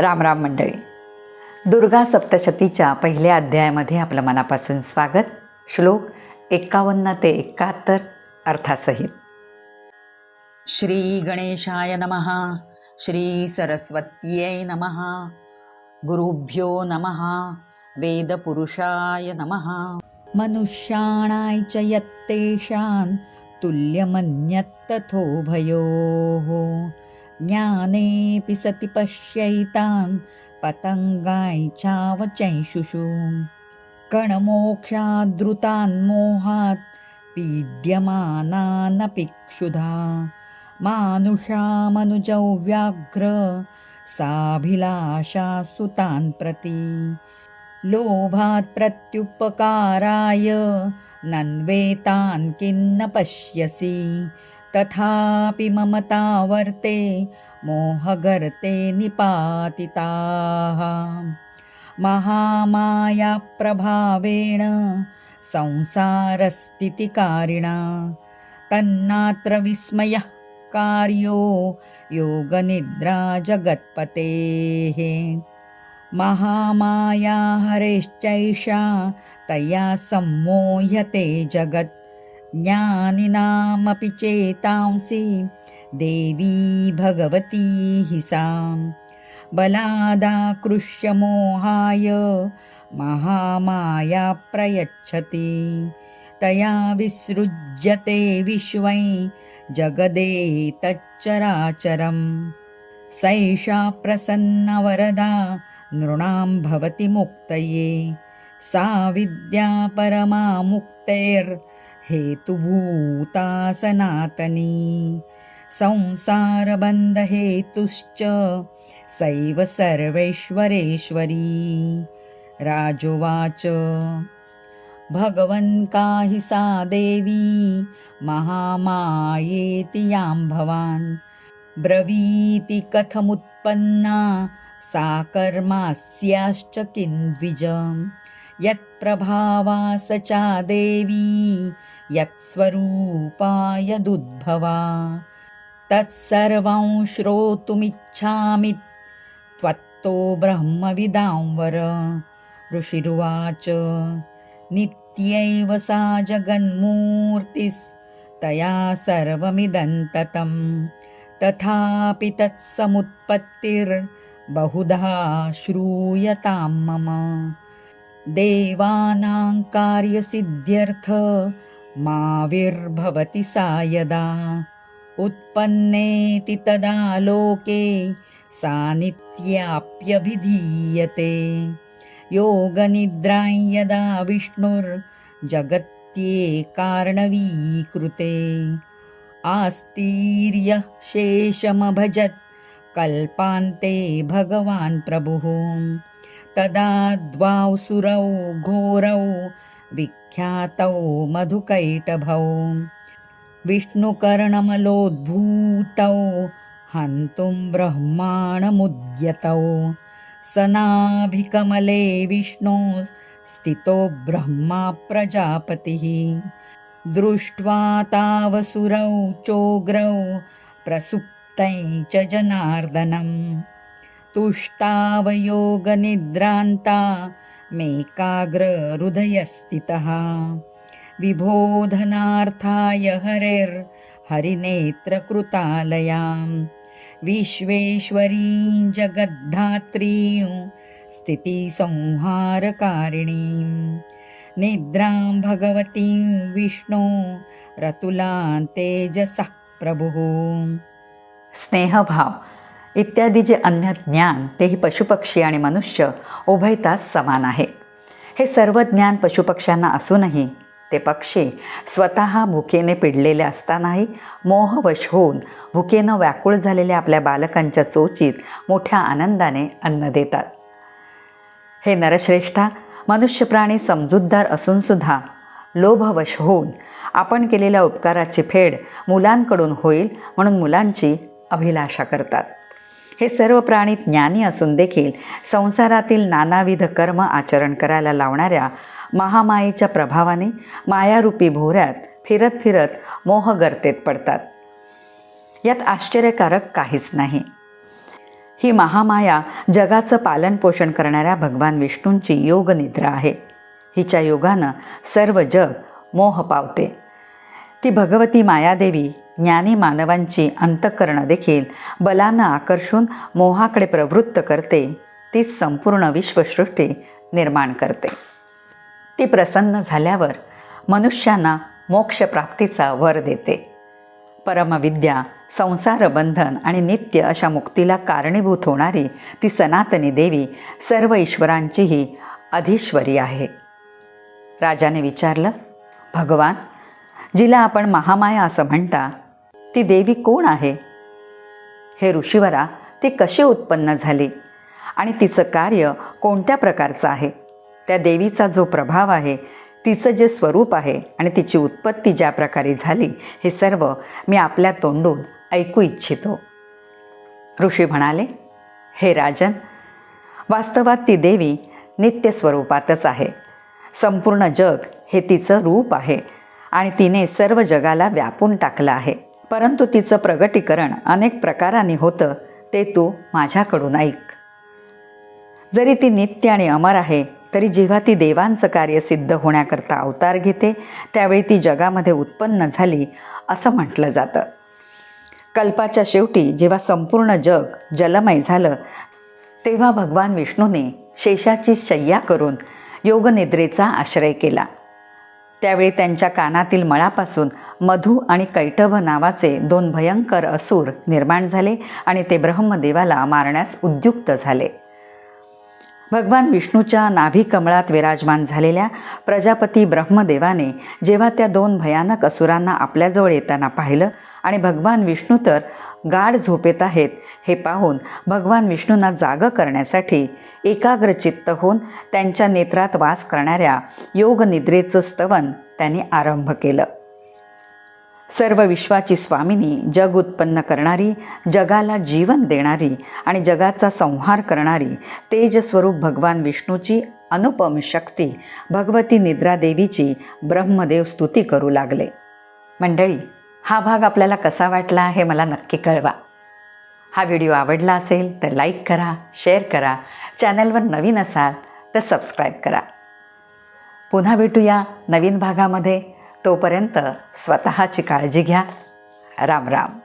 राम राम मंडळी. दुर्गा सप्तशतीच्या पहिल्या अध्यायामध्ये आपलं मनापासून स्वागत. श्लोक एकावन्न ते एकाहत्तर अर्थासहित. श्री गणेशाय नमः श्री सरस्वत्यै नमः गुरुभ्यो नमः वेदपुरुषाय नमः. मनुष्याणाय च यत्तेषां तुल्यमन्यत्तथोभयोः। ज्ञानेऽपि सति पश्यैतान् पतङ्गाय चावचैशुषु कणमोक्षाद्रुतान् मोहात् पीड्यमानानपि क्षुधा। मानुषामनुजौ व्याघ्र साभिलाषा सुतान् प्रति। लोभात् प्रत्युपकाराय नन्वेतान् किन्न पश्यसि। तथापि ममता वर्ते मोहगर्ते निपातिताः। महामायाप्रभावेण संसारस्थितिकारिणा तन्नात्र विस्मयः कार्यो योगनिद्रा जगत्पतेः महामाया हरेश्चैषा तया सम्मोह्यते जगत् ज्ञानिनामपि चेतांसि देवी भगवती हि सा बलादाकृष्यमोहाय महामाया प्रयच्छति। तया विसृज्यते विश्वै जगदेतच्चराचरम्। सैषा प्रसन्नवरदा नृणां भवति मुक्तये। सा विद्या परमा हेतुभूता सनातनी संसारबन्धहेतुश्च सैव सर्वेश्वरेश्वरी राजोवाच भगवन् का हि सा देवी महामायेति यां भवान्। ब्रवीति कथमुत्पन्ना सा कर्मास्याश्च किन्द्विजम् यत्प्रभावा स चा देवी यत्स्वरूपा यदुद्भवा तत्सर्वं श्रोतुमिच्छामि त्वत्तो ब्रह्मविदां वर ऋषिरुवाच नित्यैव सा जगन्मूर्तिस्तया सर्वमिदं ततं तथापि तत्समुत्पत्तिर्बहुधा श्रूयतां मम देवानां कार्यसिद्ध्यर्थ माविर्भवति सा यदा। उत्पन्नेति तदा लोके सा नित्याप्यभिधीयते। योगनिद्रां यदा विष्णुर्जगत्ये कार्णवीकृते आस्तीर्यः शेषमभजत् कल्पान्ते भगवान् प्रभुः तदा द्वाौ सुरौ घोरौ विख्यातौ मधुकैटभौ। विष्णुकर्णमलोद्भूतौ हन्तुं ब्रह्माणमुद्यतौ। सनाभिकमले विष्णो स्थितो ब्रह्मा प्रजापतिः। दृष्ट्वा तावसुरौ चोग्रौ प्रसुप्तै च जनार्दनम्। तुष्टावयोगनिद्रान्ता मेकाग्रहृदयस्थितः। विबोधनार्थाय हरेर्हरिनेत्रकृतालयां विश्वेश्वरीं जगद्धात्रीं स्थितिसंहारकारिणीं। निद्रां भगवतीं विष्णो रतुलां तेजसः प्रभुः। स्नेहभाव। इत्यादी जे अन्य ज्ञान तेही पशुपक्षी आणि मनुष्य उभयतास समान आहे. हे सर्व ज्ञान पशुपक्ष्यांना असूनही ते पक्षी स्वतः भुकेने पिडलेले असतानाही मोहवश होऊन भुकेनं व्याकुळ झालेल्या आपल्या बालकांच्या चोचीत मोठ्या आनंदाने अन्न देतात. हे नरश्रेष्ठा मनुष्य प्राणी समजूतदार असूनसुद्धा लोभवश होऊन आपण केलेल्या उपकाराची फेड मुलांकडून होईल म्हणून मुलांची अभिलाषा करतात. हे सर्व प्राणी ज्ञानी असून देखील संसारातील नानाविध कर्म आचरण करायला लावणाऱ्या महामायेच्या प्रभावाने मायारूपी भोऱ्यात फिरत फिरत मोहगर्तेत पडतात. यात आश्चर्यकारक काहीच नाही. ही महामाया जगाचं पालनपोषण करणाऱ्या भगवान विष्णूंची योगनिद्रा आहे. हिच्या योगानं सर्व जग मोह पावते. ती भगवती मायादेवी ज्ञानी मानवांची अंतःकरणं देखील बलानं आकर्षून मोहाकडे प्रवृत्त करते. तीच संपूर्ण विश्वसृष्टी निर्माण करते. ती प्रसन्न झाल्यावर मनुष्यांना मोक्षप्राप्तीचा वर देते. परमविद्या संसार बंधन आणि नित्य अशा मुक्तीला कारणीभूत होणारी ती सनातनी देवी सर्व ईश्वरांचीही अधिश्वरी आहे. राजाने विचारलं भगवान जिला आपण महामाया असं म्हणता ती देवी कोण आहे? हे ऋषीवरा ती कशी उत्पन्न झाली? आणि तिचं कार्य कोणत्या प्रकारचं आहे? त्या देवीचा जो प्रभाव आहे तिचं जे स्वरूप आहे आणि तिची उत्पत्ती ज्या प्रकारे झाली हे सर्व मी आपल्या तोंडून ऐकू इच्छितो. ऋषी म्हणाले हे राजन वास्तवात ती देवी नित्य स्वरूपातच आहे. संपूर्ण जग हे तिचं रूप आहे आणि तिने सर्व जगाला व्यापून टाकलं आहे. परंतु तिचं प्रगटीकरण अनेक प्रकारांनी होतं ते तू माझ्याकडून ऐक. जरी ती नित्य आणि अमर आहे तरी जेव्हा ती देवांचं कार्य सिद्ध होण्याकरता अवतार घेते त्यावेळी ती जगामध्ये उत्पन्न झाली असं म्हटलं जातं. कल्पाच्या शेवटी जेव्हा संपूर्ण जग जलमय झालं तेव्हा भगवान विष्णूने शेषाची शय्या करून योगनिद्रेचा आश्रय केला. त्यावेळी त्यांच्या कानातील मळापासून मधु आणि कैटभ नावाचे दोन भयंकर असूर निर्माण झाले आणि ते ब्रह्मदेवाला मारण्यास उद्युक्त झाले. भगवान विष्णूच्या नाभी कमळात विराजमान झालेल्या प्रजापती ब्रह्मदेवाने जेव्हा त्या दोन भयानक असुरांना आपल्याजवळ येताना पाहिलं आणि भगवान विष्णू तर गाढ झोपेत आहेत हे पाहून भगवान विष्णूंना जाग करण्यासाठी एकाग्रचित्त होऊन त्यांच्या नेत्रात वास करणाऱ्या योगनिद्रेचं स्तवन त्यांनी आरंभ केलं. सर्व विश्वाची स्वामिनी जग उत्पन्न करणारी जगाला जीवन देणारी आणि जगाचा संहार करणारी तेजस्वरूप भगवान विष्णूची अनुपम शक्ती भगवती निद्रा देवीची ब्रह्मदेव स्तुती करू लागले. मंडळी हा भाग आपल्याला कसा वाटला हे मला नक्की कळवा. हा व्हिडिओ आवडला असेल तर लाईक करा शेअर करा चॅनलवर नवीन असाल तर सबस्क्राईब करा. पुन्हा भेटूया नवीन भागामध्ये. तोपर्यंत स्वतःची काळजी घ्या. राम राम.